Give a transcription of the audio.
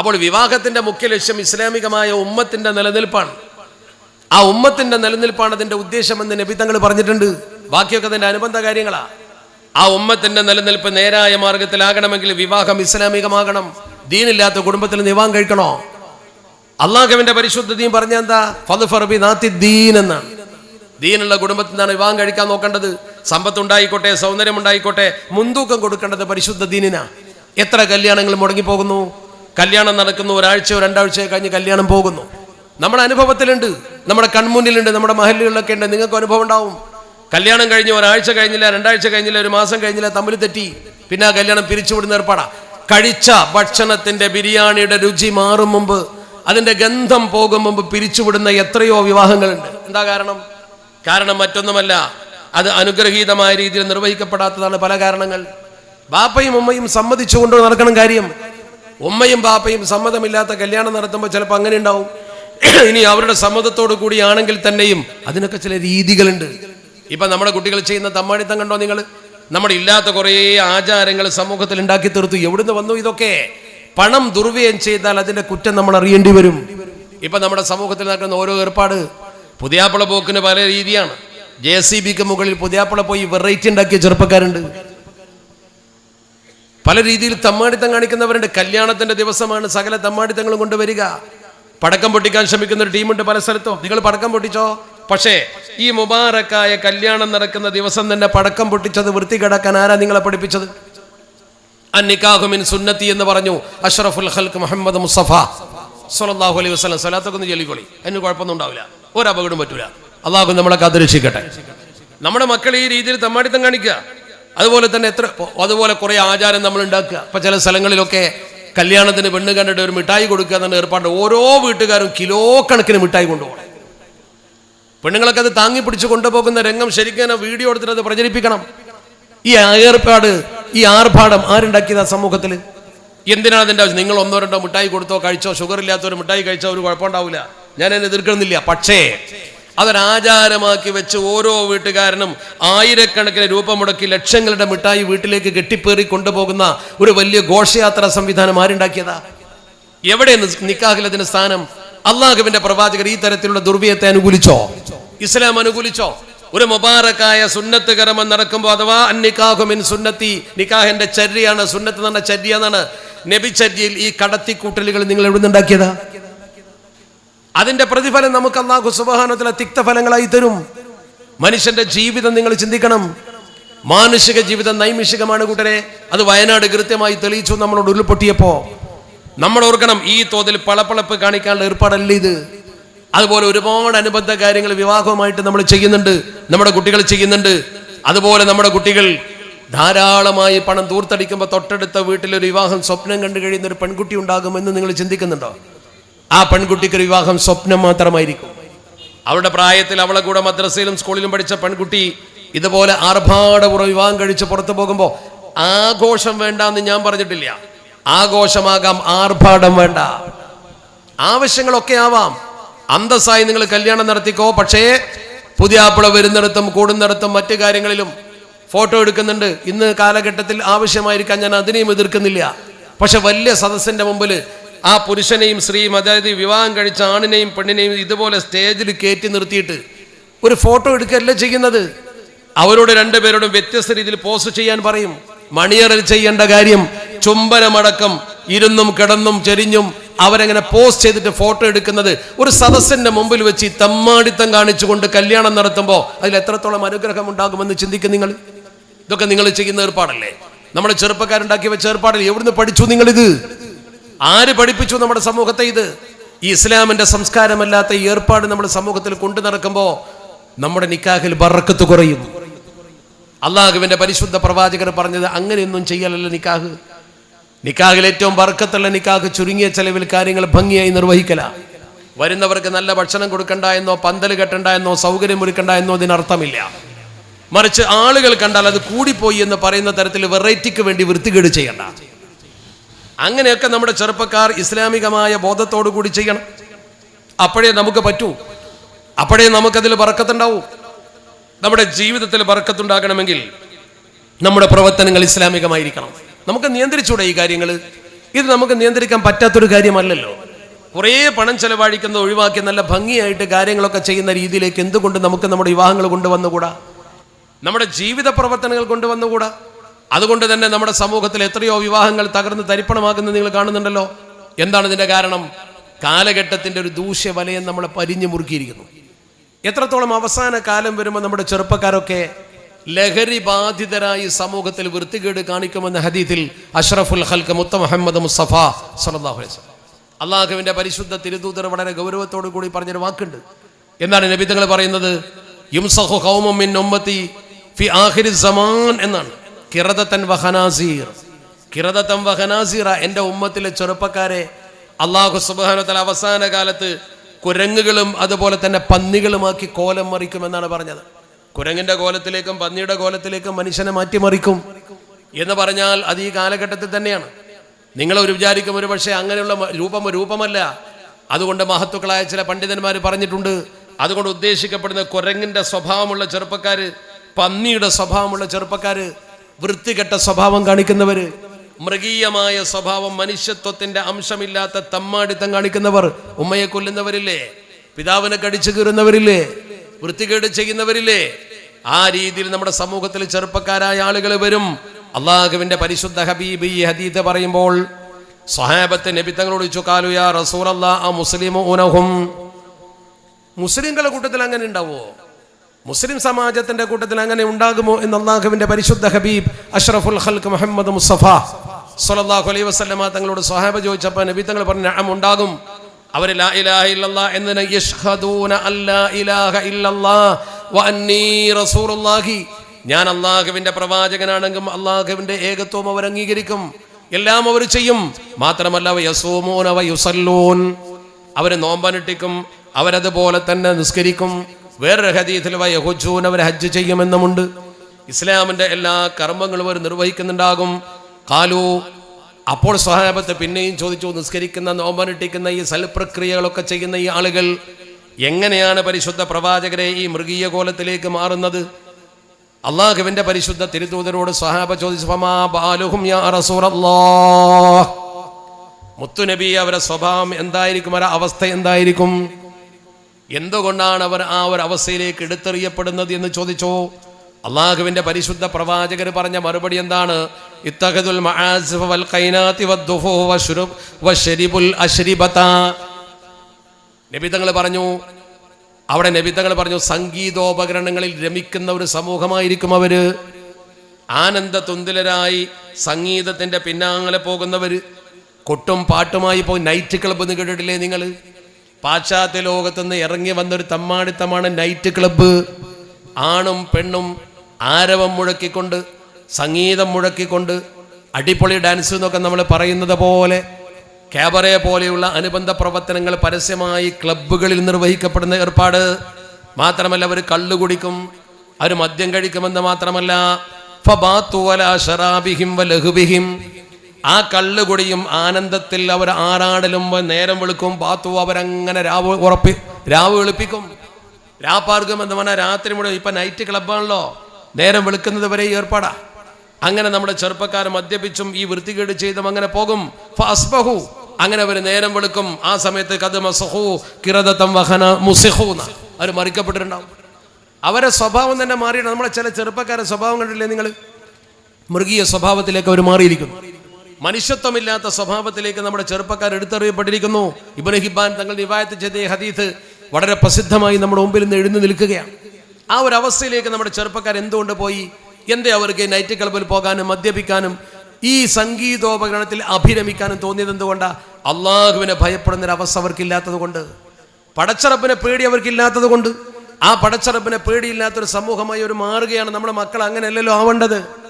അപ്പോൾ വിവാഹത്തിന്റെ മുഖ്യ ലക്ഷ്യം ഇസ്ലാമികമായ ഉമ്മത്തിന്റെ നിലനിൽപ്പാണ്. ആ ഉമ്മത്തിന്റെ നിലനിൽപ്പാണ് അതിന്റെ ഉദ്ദേശമെന്ന് തങ്ങൾ പറഞ്ഞിട്ടുണ്ട്. ബാക്കിയൊക്കെ അതിന്റെ അനുബന്ധ കാര്യങ്ങളാ. ആ ഉമ്മത്തിന്റെ നിലനിൽപ്പ് നേരായ മാർഗത്തിലാകണമെങ്കിൽ വിവാഹം ഇസ്ലാമികമാകണം. ദീനില്ലാത്ത കുടുംബത്തിൽ നിവാഹം കഴിക്കണോ? അള്ളാഹുവിന്റെ പരിശുദ്ധ ദീൻ പറഞ്ഞ എന്താ? ഫതുഫർബി നാത്തി ദീൻ എന്നാണ്. ദീനുള്ള കുടുംബത്തിൽ നിന്നാണ് വിവാഹം കഴിക്കാൻ നോക്കേണ്ടത്. സമ്പത്ത് ഉണ്ടായിക്കോട്ടെ സൗന്ദര്യം ഉണ്ടായിക്കോട്ടെ മുൻതൂക്കം കൊടുക്കേണ്ടത് പരിശുദ്ധ ദീനിനാ. എത്ര കല്യാണങ്ങൾ മുടങ്ങിപ്പോകുന്നു? കല്യാണം നടക്കുന്നു. ഒരാഴ്ചയോ രണ്ടാഴ്ചയോ കഴിഞ്ഞ് കല്യാണം പോകുന്നു. നമ്മുടെ അനുഭവത്തിലുണ്ട്. നമ്മുടെ കൺമുന്നിലുണ്ട്. നമ്മുടെ മഹല്ലുകളിലൊക്കെ ഉണ്ട്. നിങ്ങൾക്ക് അനുഭവം ഉണ്ടാവും. കല്യാണം കഴിഞ്ഞ് ഒരാഴ്ച കഴിഞ്ഞില്ല രണ്ടാഴ്ച കഴിഞ്ഞില്ല ഒരു മാസം കഴിഞ്ഞില്ല തമ്മിൽ തെറ്റി. പിന്നെ ആ കല്യാണം പിരിച്ചുവിടുന്ന ഏർപ്പാടാ. കഴിച്ച ഭക്ഷണത്തിന്റെ ബിരിയാണിയുടെ രുചി മാറും മുമ്പ് അതിന്റെ ഗന്ധം പോകും മുമ്പ് പിരിച്ചുവിടുന്ന എത്രയോ വിവാഹങ്ങളുണ്ട്. എന്താ കാരണം? കാരണം മറ്റൊന്നുമല്ല. അത് അനുഗ്രഹീതമായ രീതിയിൽ നിർവഹിക്കപ്പെടാത്തതാണ് പല കാരണങ്ങൾ. ബാപ്പയും ഉമ്മയും സമ്മതിച്ചുകൊണ്ട് നടക്കണം കാര്യം. ഉമ്മയും പാപ്പയും സമ്മതമില്ലാത്ത കല്യാണം നടത്തുമ്പോൾ ചിലപ്പോൾ അങ്ങനെ ഉണ്ടാവും. ഇനി അവരുടെ സമ്മതത്തോടു കൂടിയാണെങ്കിൽ തന്നെയും അതിനൊക്കെ ചില രീതികളുണ്ട്. ഇപ്പൊ നമ്മുടെ കുട്ടികൾ ചെയ്യുന്ന തമ്മാടിത്തം കണ്ടോ നിങ്ങൾ നമ്മുടെ ഇല്ലാത്ത കുറേ ആചാരങ്ങൾ സമൂഹത്തിൽ ഉണ്ടാക്കി തീർത്തു. എവിടുന്ന് വന്നു ഇതൊക്കെ? പണം ദുർവ്യയം ചെയ്താൽ അതിന്റെ കുറ്റം നമ്മൾ അറിയേണ്ടി വരും. ഇപ്പൊ നമ്മുടെ സമൂഹത്തിൽ നടക്കുന്ന ഓരോ ഏർപ്പാട് പുതിയാപ്പള പോക്കിന് പല രീതിയാണ്. ജെ സി ബിക്ക് മുകളിൽ പുതിയാപ്പള പോയി വെറൈറ്റി ഉണ്ടാക്കിയ ചെറുപ്പക്കാരുണ്ട്. പല രീതിയിൽ തമ്മാടിത്തം കാണിക്കുന്നവരുണ്ട്. കല്യാണത്തിന്റെ ദിവസമാണ് സകല തമ്മാടിത്തങ്ങളും കൊണ്ടുവരിക. പടക്കം പൊട്ടിക്കാൻ ശ്രമിക്കുന്ന ഒരു ടീമുണ്ട് പല സ്ഥലത്തും. നിങ്ങൾ പടക്കം പൊട്ടിച്ചോ? പക്ഷേ ഈ മുബാറക്കായ കല്യാണം നടക്കുന്ന ദിവസം തന്നെ പടക്കം പൊട്ടിച്ചത് വൃത്തി കിടക്കാൻ ആരാ നിങ്ങളെ പഠിപ്പിച്ചത്? അന്നിക്കാഹുമിൻ സുന്നത്തി എന്ന് പറഞ്ഞു അഷ്റഫുൽ ഹൽക്ക് മുഹമ്മദ് മുസഫ സലാഹു അലൈഹി വസ്ലം സ്വലാത്തൊക്കെ ചൊല്ലിക്കോളി. അതിന് കുഴപ്പമൊന്നും ഉണ്ടാവില്ല. ഒരു അപകടം പറ്റൂല. അള്ളാഹു നമ്മളെ കാത്തുരക്ഷിക്കട്ടെ. നമ്മുടെ മക്കൾ ഈ രീതിയിൽ തമ്മാടിത്തം കാണിക്കുക. അതുപോലെ തന്നെ എത്ര അതുപോലെ കുറെ ആചാരം നമ്മൾ ഉണ്ടാക്കുക. അപ്പൊ ചില സ്ഥലങ്ങളിലൊക്കെ കല്യാണത്തിന് പെണ്ണ് കണ്ടിട്ട് ഒരു മിഠായി കൊടുക്കുക എന്ന ഏർപ്പാട്. ഓരോ വീട്ടുകാരും കിലോ കണക്കിന് മിഠായി കൊണ്ടുപോകണം. പെണ്ണുങ്ങളൊക്കെ അത് താങ്ങി പിടിച്ച് കൊണ്ടുപോകുന്ന രംഗം ശരിക്കും വീഡിയോ എടുത്തിട്ട് അത് പ്രചരിപ്പിക്കണം. ഈ ഏർപ്പാട് ഈ ആർഭാടം ആ സമൂഹത്തിൽ എന്തിനാണ് അതിന്റെ ആവശ്യം? നിങ്ങൾ ഒന്നോ രണ്ടോ മിഠായി കൊടുത്തോ കഴിച്ചോ ഷുഗർ ഇല്ലാത്തവർ മിഠായി കഴിച്ചോ ഒരു കുഴപ്പമുണ്ടാവില്ല ഞാൻ എന്നെ എതിർക്കണമെന്നില്ല പക്ഷേ അതൊരാചാരമാക്കി വെച്ച് ഓരോ വീട്ടുകാരനും ആയിരക്കണക്കിന് രൂപ മുടക്കി ലക്ഷങ്ങളുടെ മിഠായി വീട്ടിലേക്ക് കെട്ടിപ്പേറി കൊണ്ടുപോകുന്ന ഒരു വലിയ ഘോഷയാത്രാ സംവിധാനം ആരുണ്ടാക്കിയതാ? എവിടെ നിക്കാഹിലതിന് സ്ഥാനം? അള്ളാഹുവിന്റെ പ്രവാചകർ ഈ തരത്തിലുള്ള ദുർവ്യത്തെ അനുകൂലിച്ചോ? ഇസ്ലാം അനുകൂലിച്ചോ? ഒരു മുബാറക്കായ സുന്നത്ത് കർമ്മം നടക്കുമ്പോൾ അഥവാ അന്നിക്കാഹുമിൻ സുന്നത്തി നിക്കാഹിന്റെ ചര്യാണ് സുന്നത്ത് എന്ന ചര്യ എന്നാണ് നബിചര്യയിൽ ഈ കടത്തിക്കൂട്ടലുകൾ നിങ്ങൾ എവിടെ നിന്നുണ്ടാക്കിയതാ അതിന്റെ പ്രതിഫലം നമുക്ക് അള്ളാഹു സുബഹാനത്തിലെ തിക്തഫലങ്ങളായി തരും. മനുഷ്യന്റെ ജീവിതം നിങ്ങൾ ചിന്തിക്കണം. മാനുഷിക ജീവിതം നൈമിഷികമാണ് കൂട്ടരെ. അത് വയനാട് കൃത്യമായി തെളിയിച്ചു നമ്മളോട് ഉരുൾപൊട്ടിയപ്പോ. നമ്മൾ ഓർക്കണം ഈ തോതിൽ പളപ്പളപ്പ് കാണിക്കാനുള്ള ഏർപ്പാടല്ല ഇത്? അതുപോലെ ഒരുപാട് അനുബന്ധ കാര്യങ്ങൾ വിവാഹവുമായിട്ട് നമ്മൾ ചെയ്യുന്നുണ്ട്. നമ്മുടെ കുട്ടികൾ ചെയ്യുന്നുണ്ട്. അതുപോലെ നമ്മുടെ കുട്ടികൾ ധാരാളമായി പണം തൂർത്തടിക്കുമ്പോൾ തൊട്ടടുത്ത വീട്ടിലൊരു വിവാഹം സ്വപ്നം കണ്ടു കഴിയുന്ന ഒരു പെൺകുട്ടി ഉണ്ടാകുമെന്ന് നിങ്ങൾ ചിന്തിക്കുന്നുണ്ടോ? ആ പെൺകുട്ടിക്ക് ഒരു വിവാഹം സ്വപ്നം മാത്രമായിരിക്കും. അവളുടെ പ്രായത്തിൽ അവളെ കൂടെ മദ്രസയിലും സ്കൂളിലും പഠിച്ച പെൺകുട്ടി ഇതുപോലെ ആർഭാടപുറം വിവാഹം കഴിച്ച് പുറത്തു പോകുമ്പോൾ ആഘോഷം വേണ്ട എന്ന് ഞാൻ പറഞ്ഞിട്ടില്ല. ആഘോഷമാകാം ആർഭാടം വേണ്ട. ആവശ്യങ്ങളൊക്കെ ആവാം. അന്തസ്സായി നിങ്ങൾ കല്യാണം നടത്തിക്കോ. പക്ഷേ പുതിയ ആപ്പിള വരുന്നിടത്തും കൂടുന്നിടത്തും മറ്റു കാര്യങ്ങളിലും ഫോട്ടോ എടുക്കുന്നുണ്ട്. ഇന്ന് കാലഘട്ടത്തിൽ ആവശ്യമായിരിക്കാൻ ഞാൻ അതിനെയും എതിർക്കുന്നില്ല. പക്ഷെ വലിയ സദസ്സിന്റെ മുമ്പിൽ ആ പുരുഷനെയും സ്ത്രീയും അതായത് വിവാഹം കഴിച്ച ആണിനെയും പെണ്ണിനെയും ഇതുപോലെ സ്റ്റേജിൽ കയറ്റി നിർത്തിയിട്ട് ഒരു ഫോട്ടോ എടുക്കുകയല്ല ചെയ്യുന്നത്? അവരോട് രണ്ടുപേരോടും വ്യത്യസ്ത രീതിയിൽ പോസ്റ്റ് ചെയ്യാൻ പറയും. മണിയറിൽ ചെയ്യേണ്ട കാര്യം ചുംബനമടക്കം ഇരുന്നും കിടന്നും ചെരിഞ്ഞും അവരങ്ങനെ പോസ്റ്റ് ചെയ്തിട്ട് ഫോട്ടോ എടുക്കുന്നത് ഒരു സദസ്സിന്റെ മുമ്പിൽ വെച്ച് ഈ തമ്മാടിത്തം കാണിച്ചുകൊണ്ട് കല്യാണം നടത്തുമ്പോൾ അതിൽ എത്രത്തോളം അനുഗ്രഹം ഉണ്ടാകുമെന്ന് ചിന്തിക്കും നിങ്ങൾ? ഇതൊക്കെ നിങ്ങൾ ചെയ്യുന്ന ഏർപ്പാടല്ലേ? നമ്മുടെ ചെറുപ്പക്കാരുണ്ടാക്കി വെച്ച എവിടുന്ന് പഠിച്ചു നിങ്ങൾ ഇത് ആര് പഠിപ്പിച്ചു നമ്മുടെ സമൂഹത്തെ ഇത്? ഈ ഇസ്ലാമിന്റെ സംസ്കാരമല്ലാത്ത ഈ ഏർപ്പാട് നമ്മുടെ സമൂഹത്തിൽ കൊണ്ടു നടക്കുമ്പോൾ നമ്മുടെ നിക്കാഹിൽ ബറക്കത്ത് കുറയും അള്ളാഹുവിന്റെ പരിശുദ്ധ പ്രവാചകർ പറഞ്ഞത് അങ്ങനെയൊന്നും ചെയ്യലല്ല നിക്കാഹ്. നിക്കാഹിൽ ഏറ്റവും ബർക്കത്തുള്ള നിക്കാഹ് ചുരുങ്ങിയ ചെലവിൽ കാര്യങ്ങൾ ഭംഗിയായി നിർവഹിക്കല. വരുന്നവർക്ക് നല്ല ഭക്ഷണം കൊടുക്കണ്ട എന്നോ പന്തൽ കെട്ടണ്ട എന്നോ സൗകര്യം ഒരുക്കണ്ട എന്നോ ഇതിനർത്ഥമില്ല മറിച്ച് ആളുകൾ കണ്ടാൽ അത് കൂടിപ്പോയി എന്ന് പറയുന്ന തരത്തിൽ വെറൈറ്റിക്ക് വേണ്ടി വൃത്തികേട് ചെയ്യണ്ട. അങ്ങനെയൊക്കെ നമ്മുടെ ചെറുപ്പക്കാർ ഇസ്ലാമികമായ ബോധത്തോടു കൂടി ചെയ്യണം. അപ്പോഴേ നമുക്ക് പറ്റൂ. അപ്പോഴേ നമുക്കതിൽ പറക്കത്തുണ്ടാവൂ നമ്മുടെ ജീവിതത്തിൽ പറക്കത്തുണ്ടാകണമെങ്കിൽ നമ്മുടെ പ്രവർത്തനങ്ങൾ ഇസ്ലാമികമായിരിക്കണം. നമുക്ക് നിയന്ത്രിച്ചൂടെ ഈ കാര്യങ്ങൾ ഇത് നമുക്ക് നിയന്ത്രിക്കാൻ പറ്റാത്തൊരു കാര്യമല്ലല്ലോ. കുറേ പണം ചെലവഴിക്കുന്നത് ഒഴിവാക്കി നല്ല ഭംഗിയായിട്ട് കാര്യങ്ങളൊക്കെ ചെയ്യുന്ന രീതിയിലേക്ക് എന്തുകൊണ്ട് നമുക്ക് നമ്മുടെ വിവാഹങ്ങൾ കൊണ്ടുവന്നുകൂടാ? നമ്മുടെ ജീവിത പ്രവർത്തനങ്ങൾ കൊണ്ടുവന്നുകൂടാ? അതുകൊണ്ട് തന്നെ നമ്മുടെ സമൂഹത്തിൽ എത്രയോ വിവാഹങ്ങൾ തകർന്ന് തരിപ്പണമാകുന്നത് നിങ്ങൾ കാണുന്നുണ്ടല്ലോ. എന്താണ് ഇതിന്റെ കാരണം? കാലഘട്ടത്തിന്റെ ഒരു ദൂഷ്യവലയം നമ്മളെ പരിഞ്ഞു മുറുക്കിയിരിക്കുന്നു. എത്രത്തോളം അവസാന കാലം വരുമ്പോൾ നമ്മുടെ ചെറുപ്പക്കാരൊക്കെ ലഹരി ബാധിതരായി സമൂഹത്തിൽ വൃത്തികേട് കാണിക്കുമെന്ന ഹദീത്തിൽ അഷ്റഫുൽ ഹൽക്ക് മുത്ത മുഹമ്മദ് മുസ്തഫ സലാഹു അള്ളാഹുവിന്റെ പരിശുദ്ധ തിരുദൂതർ വളരെ ഗൗരവത്തോടു കൂടി പറഞ്ഞൊരു വാക്കുണ്ട്. എന്നാണ് നബിതങ്ങൾ പറയുന്നത്? യുംസഹു ഹൗമിൻ എന്നാണ്. കിറദത്തൻ വഹനാസീർ. കിറദത്തൻ വഹനാസീറ എന്റെ ഉമ്മത്തിലെ ചെറുപ്പക്കാരെ അള്ളാഹു സുബാനത്തല അവസാന കാലത്ത് കുരങ്ങുകളും അതുപോലെ തന്നെ പന്നികളുമാക്കി കോലം മറിക്കുമെന്നാണ് പറഞ്ഞത്. കുരങ്ങിന്റെ കോലത്തിലേക്കും പന്നിയുടെ കോലത്തിലേക്കും മനുഷ്യനെ മാറ്റിമറിക്കും എന്ന് പറഞ്ഞാൽ അത് ഈ കാലഘട്ടത്തിൽ തന്നെയാണ്. നിങ്ങൾ ഒരു വിചാരിക്കും ഒരു പക്ഷേ അങ്ങനെയുള്ള രൂപം രൂപമല്ല. അതുകൊണ്ട് മഹത്തുക്കളായ ചില പണ്ഡിതന്മാർ പറഞ്ഞിട്ടുണ്ട്. അതുകൊണ്ട് ഉദ്ദേശിക്കപ്പെടുന്ന കുരങ്ങിന്റെ സ്വഭാവമുള്ള ചെറുപ്പക്കാര് പന്നിയുടെ സ്വഭാവമുള്ള ചെറുപ്പക്കാര് വൃത്തികെട്ട സ്വഭാവം കാണിക്കുന്നവർ മൃഗീയമായ സ്വഭാവം മനുഷ്യത്വത്തിന്റെ അംശമില്ലാത്ത തമ്മാടിത്തം കാണിക്കുന്നവർ ഉമ്മയെ കൊല്ലുന്നവരില്ലേ? പിതാവിനെ കടിച്ചു കീറുന്നവരില്ലേ? വൃത്തികേട് ചെയ്യുന്നവരില്ലേ? ആ രീതിയിൽ നമ്മുടെ സമൂഹത്തിൽ ചെറുപ്പക്കാരായ ആളുകൾ വരും. അള്ളാഹുവിന്റെ പരിശുദ്ധ ഹബീബ് ഈ ഹദീത്ത് പറയുമ്പോൾ സ്വഹാബത്തെ നബിത്തങ്ങളോട് ചോദിച്ചു കാലു യാ റസൂലല്ലാ ആ മുസ്ലിമു ഉനഹും മുസ്ലിങ്ങളുടെ കൂട്ടത്തിൽ അങ്ങനെ ഉണ്ടാവോ? മുസ്ലിം സമാജത്തിന്റെ കൂട്ടത്തിൽ അങ്ങനെ ഉണ്ടാകുമോ എന്ന് അള്ളാഹുവിന്റെ പരിശുദ്ധ ഹബീബ് അഷ്റഫുൽ ഹൽക്ക് മുഹമ്മദ് മുസ്തഫ സല്ലല്ലാഹു അലൈ വസല്ലമ തങ്ങളോട് സ്വഹാബ ചോദിച്ചപ്പോൾ നബി തങ്ങൾ പറഞ്ഞ നഅം ഉണ്ടാകും. അവർ ഞാൻ അള്ളാഹുവിന്റെ പ്രവാചകനാണെങ്കിലും അള്ളാഹുവിന്റെ ഏകത്വം അവർ അംഗീകരിക്കും. എല്ലാം അവർ ചെയ്യും. മാത്രമല്ല വ യസൂമൂന വ യുസല്ലൂൻ. അവർ നോമ്പനുഷ്ഠിക്കും അവരതുപോലെ തന്നെ നിസ്കരിക്കും. വേറൊരു ഹദീത്തിൽ യഹുജൂൻ അവർ ഹജ്ജ് ചെയ്യുമെന്നുമുണ്ട്. ഇസ്ലാമിന്റെ എല്ലാ കർമ്മങ്ങളും അവർ നിർവഹിക്കുന്നുണ്ടാകും. കാലു അപ്പോൾ സ്വഹാബത്ത് പിന്നെയും ചോദിച്ചു നിസ്കരിക്കുന്ന നോമ്പനിട്ടിക്കുന്ന ഈ സൽപ്രക്രിയകളൊക്കെ ചെയ്യുന്ന ഈ ആളുകൾ എങ്ങനെയാണ് പരിശുദ്ധ പ്രവാചകരെ ഈ മൃഗീയ കോലത്തിലേക്ക് മാറുന്നത്? അള്ളാഹുവിന്റെ പരിശുദ്ധ തിരുത്തൂതരോട് സ്വഹാബ ചോദിച്ചു "ഫമാ ബാലുഹും യാ റസൂലല്ലാഹ്. മുത്തുനബി അവരുടെ സ്വഭാവം എന്തായിരിക്കും? അവരുടെ അവസ്ഥ എന്തായിരിക്കും? എന്തുകൊണ്ടാണ് അവർ ആ ഒരു അവസ്ഥയിലേക്ക് എടുത്തെറിയപ്പെടുന്നത് എന്ന് ചോദിച്ചോ? അള്ളാഹുവിന്റെ പരിശുദ്ധ പ്രവാചകർ പറഞ്ഞ മറുപടി എന്താണ്? അശ്രിബത. നബിതങ്ങൾ പറഞ്ഞു അവിടെ നബിതങ്ങൾ പറഞ്ഞു സംഗീതോപകരണങ്ങളിൽ രമിക്കുന്ന ഒരു സമൂഹമായിരിക്കും അവർ. ആനന്ദ തുന്തിലരായി സംഗീതത്തിന്റെ പിന്നാലെ പോകുന്നവര്. കൊട്ടും പാട്ടുമായി പോയി നൈറ്റ് ക്ലബ്ബ് എന്ന് കേട്ടിട്ടില്ലേ നിങ്ങൾ പാശ്ചാത്യ ലോകത്തുനിന്ന് ഇറങ്ങി വന്നൊരു തമ്മാടിത്തമാണ് നൈറ്റ് ക്ലബ്ബ് ആണും പെണ്ണും ആരവം മുഴക്കിക്കൊണ്ട് സംഗീതം മുഴക്കിക്കൊണ്ട് അടിപൊളി ഡാൻസ് എന്നൊക്കെ നമ്മൾ പറയുന്നത് പോലെ ക്യാബറെ പോലെയുള്ള അനുബന്ധ പ്രവർത്തനങ്ങൾ പരസ്യമായി ക്ലബ്ബുകളിൽ നിർവഹിക്കപ്പെടുന്ന ഏർപ്പാട്. മാത്രമല്ല അവർ കള്ളു കുടിക്കും അവർ മദ്യം കഴിക്കുമെന്ന് മാത്രമല്ല ഫബാത്തുവല ഷറാബിഹിം വലഹുബിഹിം ആ കള്ളുകുടിയും ആനന്ദത്തിൽ അവർ ആറാടലും നേരം വെളുക്കും. പാത്തു അവരങ്ങനെ രാവ് ഉറപ്പി രാവ് വെളുപ്പിക്കും. രാപ്പാർക്കും എന്ന് പറഞ്ഞാൽ രാത്രി മുഴുവൻ ഇപ്പൊ നൈറ്റ് ക്ലബ്ബാണല്ലോ നേരം വെളുക്കുന്നത് വരെ ഏർപ്പാടാ. അങ്ങനെ നമ്മുടെ ചെറുപ്പക്കാർ മദ്യപിച്ചും ഈ വൃത്തികേട് ചെയ്തും അങ്ങനെ പോകും. ഫസ്ബഹു അങ്ങനെ അവർ നേരം വെളുക്കും. ആ സമയത്ത് കഥമസഹു കിറദത്തം വഹന മുസിഹു അവർ മറിക്കപ്പെട്ടിട്ടുണ്ടാവും. അവരെ സ്വഭാവം തന്നെ മാറിയിട്ടുണ്ട്. നമ്മളെ ചില ചെറുപ്പക്കാരെ സ്വഭാവം കണ്ടില്ലേ നിങ്ങൾ മൃഗീയ സ്വഭാവത്തിലേക്ക് അവർ മാറിയിരിക്കുന്നു. മനുഷ്യത്വമില്ലാത്ത സ്വഭാവത്തിലേക്ക് നമ്മുടെ ചെറുപ്പക്കാർ എടുത്തറിയപ്പെട്ടിരിക്കുന്നു. ഇബ്നു ഹിബാൻ തങ്ങൾ നിവായത്ത് ചെയ്ത ഹദീസ് വളരെ പ്രസിദ്ധമായി നമ്മുടെ മുമ്പിൽ നിന്ന് എഴുന്നു നിൽക്കുകയാണ്. ആ ഒരു അവസ്ഥയിലേക്ക് നമ്മുടെ ചെറുപ്പക്കാർ എന്തുകൊണ്ട് പോയി? എന്തേ അവർക്ക് നൈറ്റ് ക്ലബിൽ പോകാനും മദ്യപിക്കാനും ഈ സംഗീതോപകരണത്തിൽ അഭിരമിക്കാനും തോന്നിയത് എന്തുകൊണ്ടാ? അള്ളാഹുവിനെ ഭയപ്പെടുന്ന ഒരു അവസ്ഥ അവർക്കില്ലാത്തത് കൊണ്ട്. പടച്ചറപ്പിനെ പേടി അവർക്കില്ലാത്തത് കൊണ്ട്. ആ പടച്ചറപ്പിനെ പേടിയില്ലാത്തൊരു സമൂഹമായി ഒരു മാറുകയാണ്. നമ്മുടെ മക്കൾ അങ്ങനെയല്ലല്ലോ ആവേണ്ടത്.